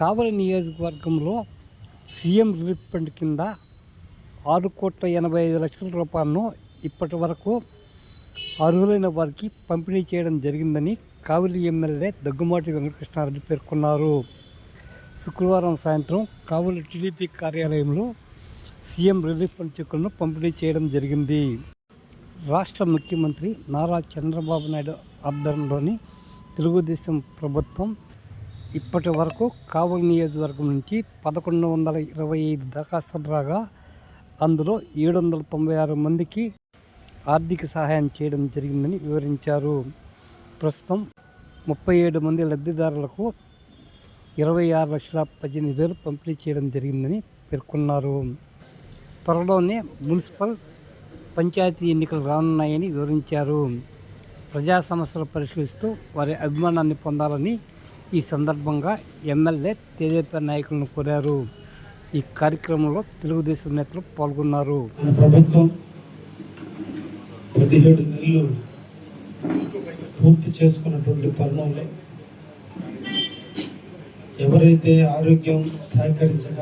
కావలి నియోజకవర్గంలో CM relief fund కింద ఆరు కోట్ల ఎనభై ఐదు లక్షల రూపాయలను ఇప్పటి వరకు అర్హులైన వారికి పంపిణీ చేయడం జరిగిందని కావలి ఎమ్మెల్యే దగ్గుమాటి వెంకటకృష్ణారెడ్డి పేర్కొన్నారు. శుక్రవారం సాయంత్రం కావలి టీడీపీ కార్యాలయంలో సీఎం రిలీఫ్ ఫండ్ చెక్కులను పంపిణీ చేయడం జరిగింది. రాష్ట్ర ముఖ్యమంత్రి నారా చంద్రబాబు నాయుడు ఆధ్వర్యంలోని తెలుగుదేశం ప్రభుత్వం ఇప్పటి వరకు కావలి నియోజకవర్గం నుంచి పదకొండు వందల ఇరవై ఐదు దరఖాస్తులు రాగా అందులో ఏడు వందల తొంభై ఆరు మందికి ఆర్థిక సహాయం చేయడం జరిగిందని వివరించారు. ప్రస్తుతం ముప్పై ఏడు మంది లబ్ధిదారులకు ఇరవై ఆరు లక్షల పద్దెనిమిది వేలు పంపిణీ చేయడం జరిగిందని పేర్కొన్నారు. త్వరలోనే మున్సిపల్ పంచాయతీ ఎన్నికలు రానున్నాయని వివరించారు. ప్రజా సమస్యలు పరిశీలిస్తూ వారి అభిమానాన్ని పొందాలని ఈ సందర్భంగా ఎమ్మెల్యే తెదేపా నాయకులను కోరారు. ఈ కార్యక్రమంలో తెలుగుదేశం నేతలు పాల్గొన్నారు. ప్రభుత్వం పదిహేడు నెలలు పూర్తి చేసుకున్నటువంటి తరుణంలో ఎవరైతే ఆరోగ్యం సహకరించక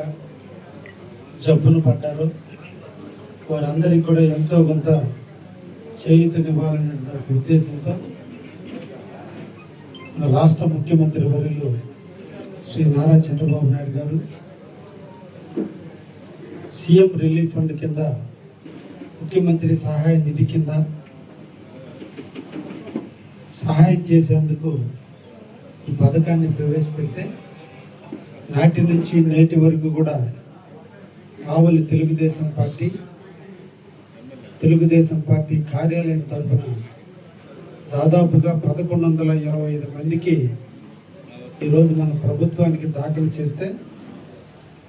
జబ్బును పడ్డారో వారందరికీ కూడా ఎంతో కొంత చేయూతనివ్వాలనే ఉద్దేశంతో మన రాష్ట్ర ముఖ్యమంత్రి వర్యులు శ్రీ నారా చంద్రబాబు నాయుడు గారు సీఎం రిలీఫ్ ఫండ్ కింద ముఖ్యమంత్రి సహాయ నిధి కింద సహాయం చేసేందుకు ఈ పథకాన్ని ప్రవేశపెడితే నాటి నుంచి నేటి వరకు కూడా కావలి తెలుగుదేశం పార్టీ తెలుగుదేశం పార్టీ కార్యాలయం తరఫున దాదాపుగా పదకొండు వందల ఇరవై ఐదు మందికి ఈరోజు మన ప్రభుత్వానికి దాఖలు చేస్తే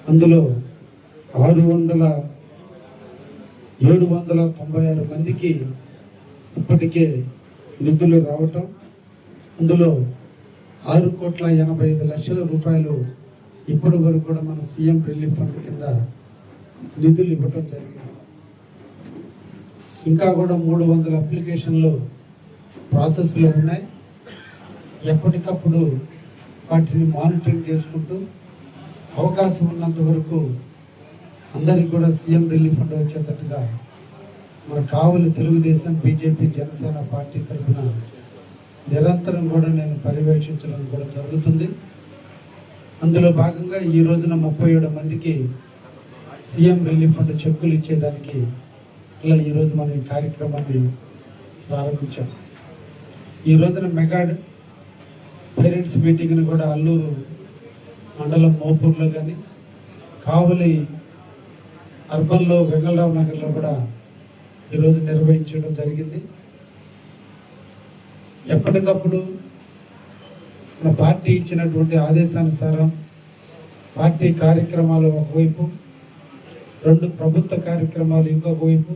అందులో ఆరు వందల ఏడు వందల తొంభై ఆరు మందికి ఇప్పటికే నిధులు రావటం అందులో ఆరు కోట్ల ఎనభై ఐదు లక్షల రూపాయలు ఇప్పటి వరకు కూడా మన సీఎం రిలీఫ్ ఫండ్ కింద నిధులు ఇవ్వటం జరిగింది. ఇంకా కూడా మూడు వందల అప్లికేషన్లు ప్రాసెస్లో ఉన్నాయి. ఎప్పటికప్పుడు వాటిని మానిటరింగ్ చేసుకుంటూ అవకాశం ఉన్నంత వరకు అందరికి కూడా సీఎం రిలీఫ్ ఫండ్ వచ్చేటట్టుగా మన కావలి తెలుగుదేశం బీజేపీ జనసేన పార్టీ తరఫున నిరంతరం కూడా నేను పర్యవేక్షించడం కూడా జరుగుతుంది. అందులో భాగంగా ఈ రోజున ముప్పై ఏడు మందికి సీఎం రిలీఫ్ ఫండ్ చెక్కులు ఇచ్చేదానికి ఇలా ఈరోజు మనం ఈ కార్యక్రమాన్ని ప్రారంభించాం. ఈ రోజున మెగా పేరెంట్స్ మీటింగ్ని కూడా అల్లూరు మండలం మోపూర్లో కానీ కావలి అర్బన్లో వెంగళరావు నగర్లో కూడా ఈరోజు నిర్వహించడం జరిగింది. ఎప్పటికప్పుడు మన పార్టీ ఇచ్చినటువంటి ఆదేశానుసారం పార్టీ కార్యక్రమాలు ఒకవైపు రెండు ప్రభుత్వ కార్యక్రమాలు ఇంకొక వైపు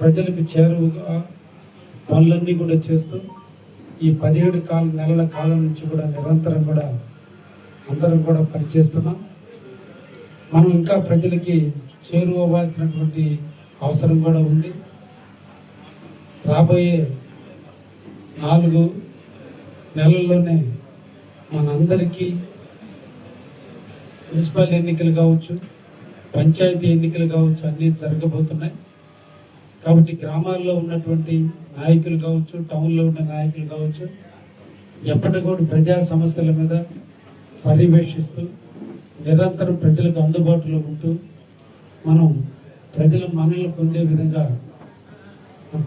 ప్రజలకు చేరువుగా పనులన్నీ కూడా చేస్తూ ఈ పదిహేడు కాల నెలల కాలం నుంచి కూడా నిరంతరం కూడా అందరం కూడా పనిచేస్తున్నాం. మనం ఇంకా ప్రజలకి చేరువవ్వాల్సినటువంటి అవసరం కూడా ఉంది. రాబోయే నాలుగు నెలల్లోనే మనందరికీ మున్సిపల్ ఎన్నికలు కావచ్చు పంచాయతీ ఎన్నికలు కావచ్చు అన్నీ జరగబోతున్నాయి. కాబట్టి గ్రామాల్లో ఉన్నటువంటి నాయకులు కావచ్చు టౌన్లో ఉన్న నాయకులు కావచ్చు ఎప్పటికూడా ప్రజా సమస్యల మీద పర్యవేక్షిస్తూ నిరంతరం ప్రజలకు అందుబాటులో ఉంటూ మనం ప్రజల మనల్ని పొందే విధంగా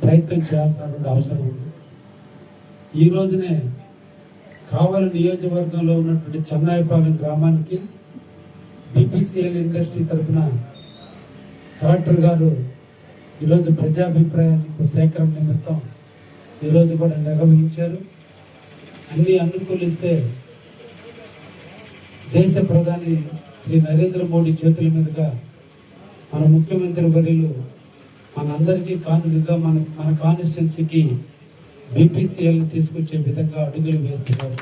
ప్రయత్నం చేయాల్సినటువంటి అవసరం ఉంది. ఈ రోజునే కావలి నియోజకవర్గంలో ఉన్నటువంటి చెన్నాయిపాలెం గ్రామానికి బీపీసీఎల్ ఇండస్ట్రీ తరఫున కలెక్టర్ గారు ఈరోజు ప్రజాభిప్రాయానికి సేకరణ నిమిత్తం ఈరోజు కూడా నిర్వహించారు. అన్ని అనుకూలిస్తే దేశ ప్రధాని శ్రీ నరేంద్ర మోడీ చేతుల మీదుగా మన ముఖ్యమంత్రి వర్యులు మనందరికీ కానుకగా మన మన కాన్స్టిట్యున్సీకి బీపీసీఎల్ని తీసుకొచ్చే విధంగా అడుగులు వేస్తున్నారు.